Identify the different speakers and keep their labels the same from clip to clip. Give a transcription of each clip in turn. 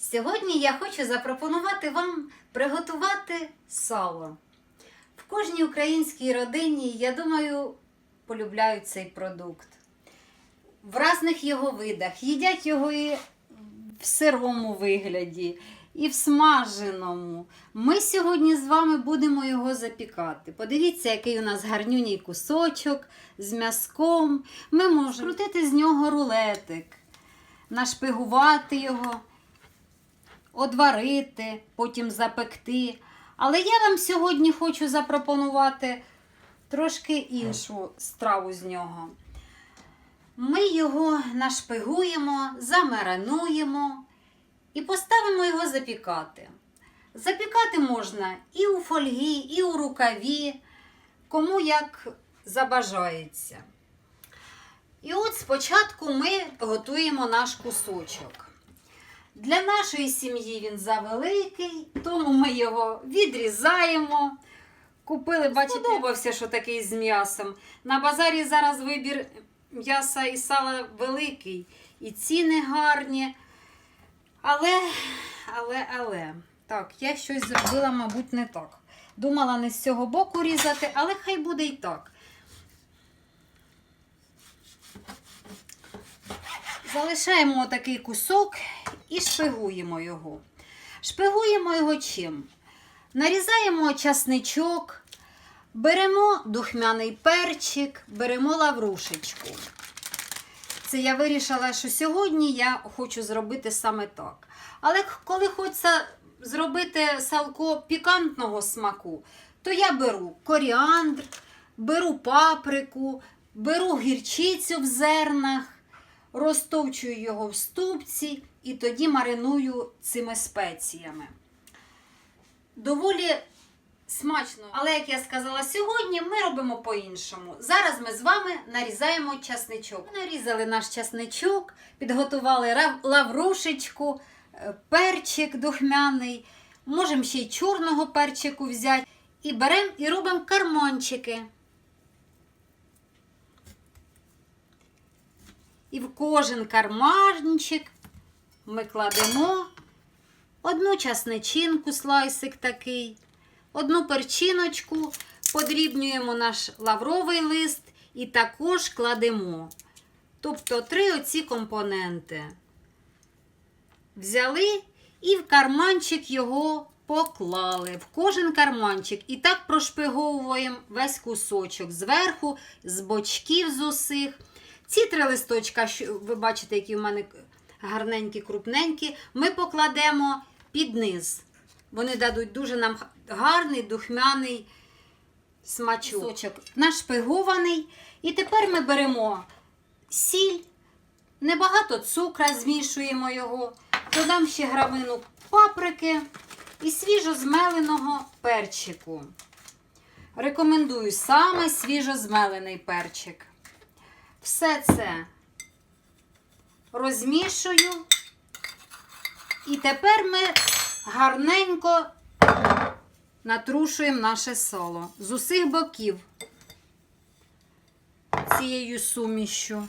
Speaker 1: Сьогодні я хочу запропонувати вам приготувати сало. В кожній українській родині, я думаю, полюбляють цей продукт. В різних його видах. Їдять його і в сирому вигляді, і в смаженому. Ми сьогодні з вами будемо його запікати. Подивіться, який у нас гарнюній кусочок з м'язком. Ми можемо крутити з нього рулетик, нашпигувати його одварити, потім запекти. Але я вам сьогодні хочу запропонувати трошки іншу страву з нього. Ми його нашпигуємо, замаринуємо і поставимо його запікати. Запікати можна і у фольгі, і у рукаві, кому як забажається. І от спочатку ми готуємо наш кусочок. Для нашої сім'ї він завеликий, тому ми його відрізаємо. Купили, бачите, сподобався, що такий з м'ясом. На базарі зараз вибір м'яса і сала великий, і ціни гарні. Але, але, але, так, я щось зробила, мабуть, не так. Думала не з цього боку різати, але хай буде і так. Залишаємо такий кусок і шпигуємо його. Шпигуємо його чим? Нарізаємо часничок, беремо духмяний перчик, беремо лаврушечку. Це я вирішила, що сьогодні я хочу зробити саме так. Але коли хочеться зробити салко пікантного смаку, то я беру коріандр, беру паприку, беру гірчицю в зернах розтовчую його в ступці і тоді мариную цими спеціями. Доволі смачно, але, як я сказала сьогодні, ми робимо по-іншому. Зараз ми з вами нарізаємо часничок. Ми нарізали наш часничок, підготували лаврушечку, е, перчик духмяний, можемо ще й чорного перчику взяти. І беремо і робимо карманчики. І в кожен карманчик ми кладемо одну часничинку, слайсик такий, одну перчиночку, подрібнюємо наш лавровий лист і також кладемо. Тобто три оці компоненти. Взяли і в карманчик його поклали. В кожен карманчик. І так прошпиговуємо весь кусочок зверху, з бочків з усіх. Ці три листочка, що ви бачите, які в мене гарненькі, крупненькі, ми покладемо під низ. Вони дадуть дуже нам гарний духмяний смачок. Нашпигований. І тепер ми беремо сіль, небагато цукра, змішуємо його, додам ще грамину паприки і свіжо змеленого перчику. Рекомендую саме свіжо змелений перчик. Все це розмішую. І тепер ми гарненько натрушуємо наше сало з усіх боків цією сумішю.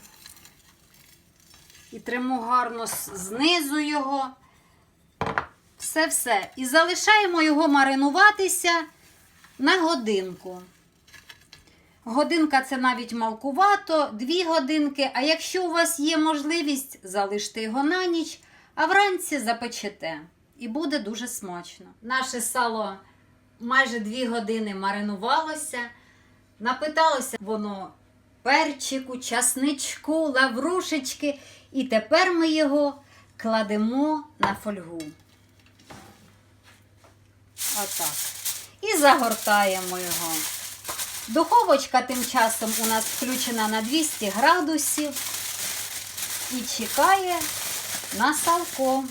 Speaker 1: І тримо гарно знизу його. Все-все. І залишаємо його маринуватися на годинку. Годинка це навіть малкувато, дві годинки. А якщо у вас є можливість, залиште його на ніч, а вранці запечете. І буде дуже смачно. Наше сало майже дві години маринувалося, напиталося воно перчику, часничку, лаврушечки. І тепер ми його кладемо на фольгу. Отак. І загортаємо його. Духовочка тим часом у нас включена на 200 градусів і чекає на салко.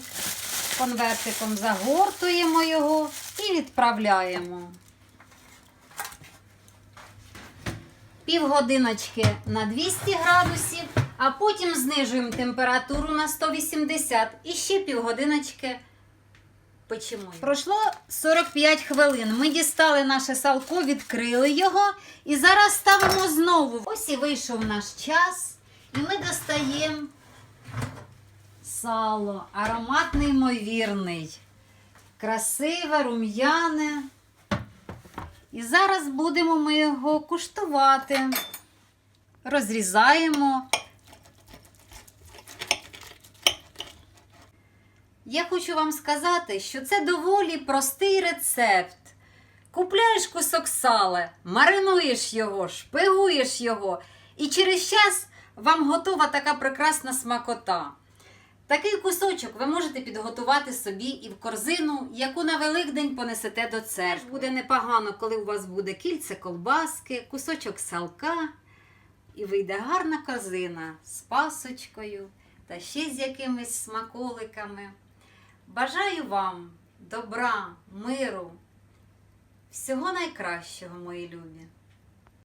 Speaker 1: Конвертиком загортуємо його і відправляємо. Півгодиночки на 200 градусів, а потім знижуємо температуру на 180 і ще півгодиночки печемо. Пройшло 45 хвилин. Ми дістали наше салко, відкрили його і зараз ставимо знову. Ось і вийшов наш час, і ми достаємо сало, аромат неймовірний, красиве, рум'яне. І зараз будемо ми його куштувати. Розрізаємо. Я хочу вам сказати, що це доволі простий рецепт. Купляєш кусок сала, маринуєш його, шпигуєш його, і через час вам готова така прекрасна смакота. Такий кусочок ви можете підготувати собі і в корзину, яку на Великдень понесете до церкви. Буде непогано, коли у вас буде кільце колбаски, кусочок салка, і вийде гарна корзина з пасочкою та ще з якимись смаколиками. Бажаю вам добра, миру, всього найкращого, мої любі!